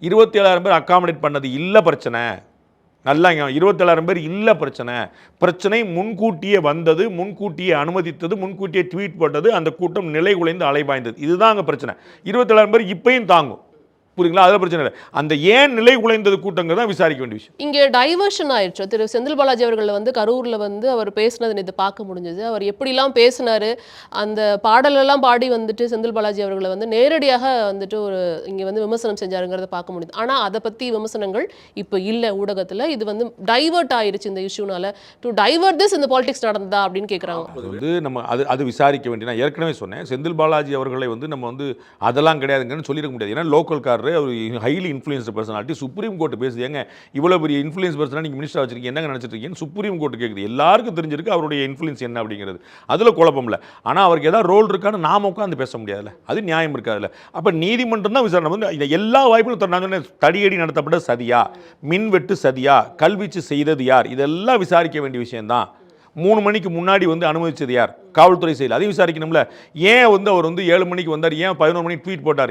இருபத்தி ஏழாயிரம் பேர் அக்காமடேட் பண்ணது இல்லை பிரச்சனை. நல்லா இருபத்தேழாயிரம் பேர் இல்லை பிரச்சனை. பிரச்சனை முன்கூட்டியே வந்தது முன்கூட்டியே அனுமதித்தது முன்கூட்டியே ட்வீட் போட்டது அந்த கூட்டம் நிலை குலைந்து அலைபாய்ந்தது. இதுதான் அங்கே பிரச்சனை. இருபத்தேழாயிரம் பேர் இப்பையும் தாங்கும். புரியுங்களா அதில் பிரச்சனை இல்லை. அந்த ஏன் நிலை குலைந்தது கூட்டங்கிறத விசாரிக்க வேண்டிய விஷயம். இங்கே டைவர்ஷன் ஆயிடுச்சு. திரு செந்தில் பாலாஜி அவர்கள் வந்து கரூர்ல வந்து அவர் பேசினது இது பார்க்க முடிஞ்சது. அவர் எப்படிலாம் பேசினாரு அந்த பாடலெல்லாம் பாடி வந்துட்டு செந்தில் பாலாஜி அவர்களை வந்து நேரடியாக வந்துட்டு ஒரு இங்க வந்து விமர்சனம் செஞ்சாருங்கிறத பார்க்க முடியுது. ஆனா அதை பத்தி விமர்சனங்கள் இப்போ இல்லை ஊடகத்துல. இது வந்து டைவர்ட் ஆயிருச்சு இந்த இஷ்யூனால. டு டைவர்ட் திஸ் இந்த பாலிடிக்ஸ் நடந்ததா அப்படின்னு கேக்குறாங்க. அது வந்து நம்ம அது அது விசாரிக்க வேண்டிய நான் ஏற்கனவே சொன்னேன் செந்தில் பாலாஜி அவர்களை வந்து நம்ம வந்து அதெல்லாம் கிடையாதுங்கன்னு சொல்லிட முடியாது. ஏன்னா லோக்கல் பண்ணுறாரு அவர் highly influenced personality supreme court பேசுது. ஏங்க இவ்வளோ பெரிய இன்ஃப்ளூயன்ஸ் பர்சனாக நீங்கள் மினிஸ்டர் வச்சிருக்கீங்க. என்னங்க நினச்சிருக்கீங்க சுப்ரீம் கோர்ட்டு கேட்குது எல்லாருக்கும் தெரிஞ்சிருக்கு அவருடைய இன்ஃப்ளூயன்ஸ் என்ன அப்படிங்கிறது. அதில் குழப்பம் இல்லை. ஆனால் அவருக்கு ஏதாவது ரோல் இருக்கான்னு நாம உட்காந்து பேச முடியாதுல்ல. அது நியாயம் இருக்காதுல்ல. அப்போ நீதிமன்றம் தான் விசாரணை வந்து இந்த எல்லா வாய்ப்புகளும் தர- நான் சொன்னேன் தடியடி நடத்தப்பட்ட சதியா? மின்வெட்டு சதியா? கல்வீச்சு செய்தது யார்? இதெல்லாம் விசாரிக்க வேண்டிய விஷயம்தான். மூணு மணிக்கு முன்னாடி வந்து அனுமதிச்சது யார்? காவல்துறை செயல். அதையும் விசாரிக்கணும்ல. ஏன் வந்து அவர் வந்து ஏழு மணிக்கு வந்தார்? ஏன் பதினோரு மணிக்கு ட்வீட் போட்டார்?